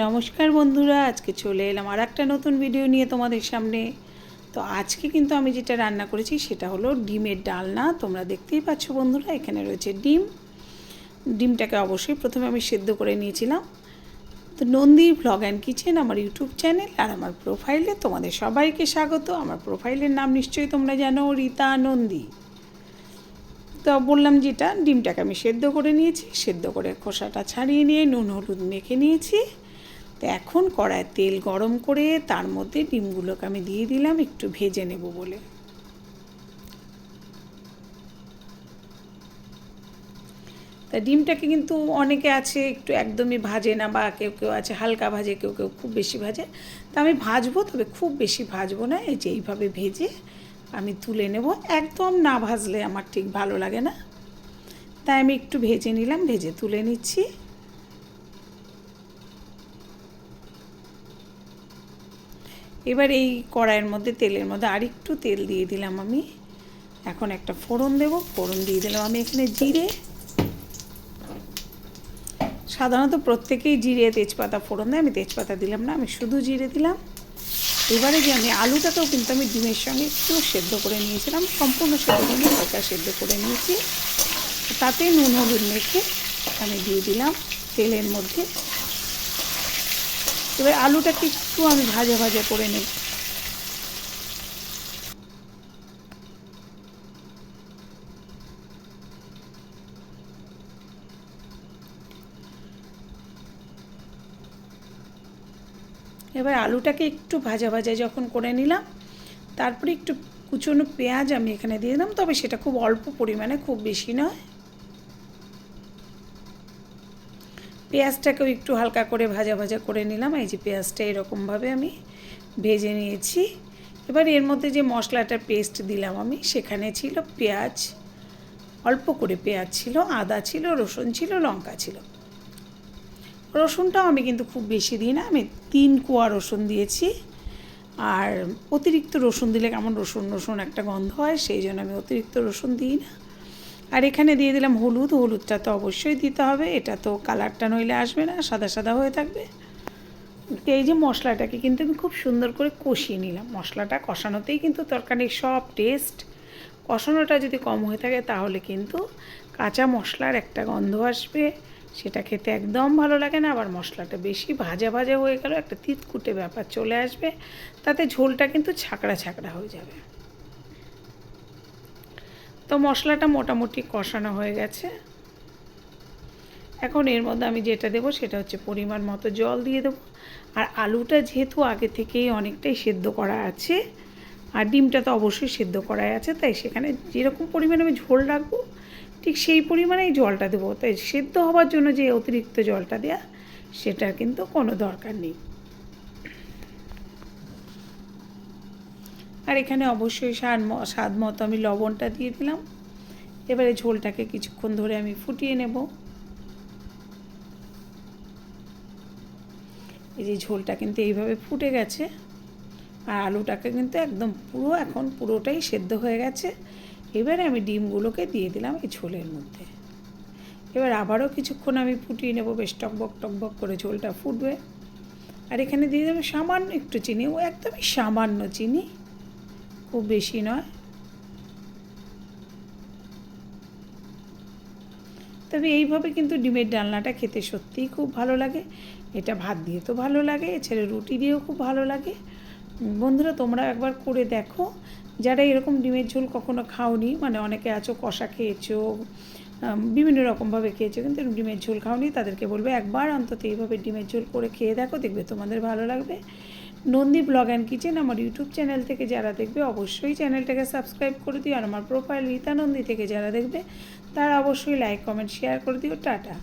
নমস্কার বন্ধুরা, আজকে চলে এলাম আর একটা নতুন ভিডিও নিয়ে তোমাদের সামনে। তো আজকে কিন্তু আমি যেটা রান্না করেছি সেটা হলো ডিমের ডালনা। তোমরা দেখতেই পাচ্ছ বন্ধুরা, এখানে রয়েছে ডিম। ডিমটাকে অবশ্যই প্রথমে আমি সেদ্ধ করে নিয়েছিলাম। তো নন্দী ভ্লগ অ্যান্ড কিচেন আমার ইউটিউব চ্যানেল আর আমার প্রোফাইলে তোমাদের সবাইকে স্বাগত। আমার প্রোফাইলের নাম নিশ্চয়ই তোমরা জানো, রীতা নন্দী। তো বললাম যেটা, ডিমটাকে আমি সেদ্ধ করে নিয়েছি। সেদ্ধ করে খোসাটা ছাড়িয়ে নিয়ে নুন, হলুদ মেখে নিয়েছি। তো এখন কড়ায় তেল গরম করে তার মধ্যে ডিমগুলোকে আমি দিয়ে দিলাম, একটু ভেজে নেব বলে। তা ডিমটাকে কিন্তু অনেকে আছে একটু একদমই ভাজে না বা কেউ কেউ আছে হালকা ভাজে, কেউ কেউ খুব বেশি ভাজে। তা আমি ভাজবো, তবে খুব বেশি ভাজবো না, এই যে এইভাবে ভেজে আমি তুলে নেব। একদম না ভাজলে আমার ঠিক ভালো লাগে না। তাই আমি একটু ভেজে নিলাম, ভেজে তুলে নিচ্ছি। এবার এই কড়াইয়ের মধ্যে, তেলের মধ্যে আরেকটু তেল দিয়ে দিলাম আমি। এখন একটা ফোড়ন দেব, ফোড়ন দিয়ে দিলাম আমি এখানে জিরে। সাধারণত প্রত্যেকেই জিরে তেজপাতা ফোড়ন দেয়, আমি তেজপাতা দিলাম না, আমি শুধু জিরে দিলাম। এবারে যে আমি আলুটাকেও কিন্তু আমি ডিমের সঙ্গে একটু সেদ্ধ করে নিয়েছিলাম, সম্পূর্ণ সেদ্ধ করে হালকা সেদ্ধ করে নিয়েছি। তাতে নুন, হলুদ মেখে আমি দিয়ে দিলাম তেলের মধ্যে। এবার আলুটাকে একটু আমি ভাজা ভাজা করে নেব এবার আলুটাকে একটু ভাজা ভাজা যখন করে নিলাম, তারপরে একটু কুচনো পেঁয়াজ আমি এখানে দিয়ে দিলাম, তবে সেটা খুব অল্প পরিমাণে, খুব বেশি নয়। পেঁয়াজটাকেও একটু হালকা করে ভাজা ভাজা করে নিলাম। এই যে পেঁয়াজটা এরকমভাবে আমি ভেজে নিয়েছি। এবার এর মধ্যে যে মশলাটার পেস্ট দিলাম আমি, সেখানে ছিল পেঁয়াজ, অল্প করে পেঁয়াজ ছিল, আদা ছিল, রসুন ছিল, লঙ্কা ছিল। রসুনটাও আমি কিন্তু খুব বেশি দিই না, আমি তিন কোয়া রসুন দিয়েছি। আর অতিরিক্ত রসুন দিলে কেমন রসুন রসুন একটা গন্ধ হয়, সেই জন্য আমি অতিরিক্ত রসুন দিই না। আর এখানে দিয়ে দিলাম হলুদ, হলুদটা তো অবশ্যই দিতে হবে। এটা তো কালারটা নইলে আসবে না, সাদা সাদা হয়ে থাকবে। এই যে মশলাটাকে কিন্তু আমি খুব সুন্দর করে কষিয়ে নিলাম। মশলাটা কষানোতেই কিন্তু তরকারির সব টেস্ট কষানোটা যদি কম হয়ে থাকে তাহলে কিন্তু কাঁচা মশলার একটা গন্ধ আসবে। সেটা খেতে একদম ভালো লাগে না, আবার মশলাটা বেশি ভাজা ভাজা হয়ে গেল, একটা তিতকুটে ব্যাপার চলে আসবে। তাতে ঝোলটা কিন্তু ছাকড়া ছাকড়া হয়ে যাবে। তো মশলাটা মোটামুটি কষানো হয়ে গেছে। এখন এর মধ্যে আমি যেটা দেবো সেটা হচ্ছে পরিমাণ মতো জল দিয়ে দেবো। আর আলুটা যেহেতু আগে থেকেই অনেকটাই সেদ্ধ করা আছে, আর ডিমটা তো অবশ্যই সেদ্ধ করাই আছে, তাই সেখানে যেরকম পরিমাণে আমি ঝোল রাখব, ঠিক সেই পরিমাণেই জলটা দেবো। তাই সেদ্ধ হওয়ার জন্য যে অতিরিক্ত জলটা দেওয়া সেটার কিন্তু কোনো দরকার নেই। আর এখানে অবশ্যই স্বাদ স্বাদ মতো আমি লবণটা দিয়ে দিলাম। এবারে ঝোলটাকে কিছুক্ষণ ধরে আমি ফুটিয়ে নেব। এই যে ঝোলটা কিন্তু এইভাবে ফুটে গেছে আর আলুটাকে কিন্তু একদম পুরো, এখন পুরোটাই সেদ্ধ হয়ে গেছে। এবারে আমি ডিমগুলোকে দিয়ে দিলাম এই ঝোলের মধ্যে। এবার আবারও কিছুক্ষণ আমি ফুটিয়ে নেব, বেশ টকবক টকবক করে ঝোলটা ফুটবে। আর এখানে দিয়ে দেবো সামান্য একটু চিনি, ও একদমই সামান্য চিনি। খুব বেশি নয়। তবে এইভাবে কিন্তু ডিমের ডালনাটা খেতে সত্যিই খুব ভালো লাগে। এটা ভাত দিয়ে তো ভালো লাগে, এছাড়া রুটি দিয়েও খুব ভালো লাগে। বন্ধুরা, তোমরা একবার করে দেখো। যারা এরকম ডিমের ঝোল কখনো খাওনি মানে অনেকে আছো কষা খেয়েছো বিভিন্ন রকমভাবে খেয়েছো, কিন্তু ডিমের ঝোল খাওনি, তাদেরকে বলবে একবার অন্তত এইভাবে ডিমের ঝোল করে খেয়ে দেখো, দেখবে তোমাদের ভালো লাগবে। নন্দী ব্লগ অ্যান্ড কিচেন আমার ইউটিউব চ্যানেল থেকে যারা দেখবে অবশ্যই চ্যানেলটাকে সাবস্ক্রাইব করে দিও আর আমার প্রোফাইল রীতা নন্দী থেকে যারা দেখবে, তারা অবশ্যই লাইক, কমেন্ট, শেয়ার করে দিও। টাটা।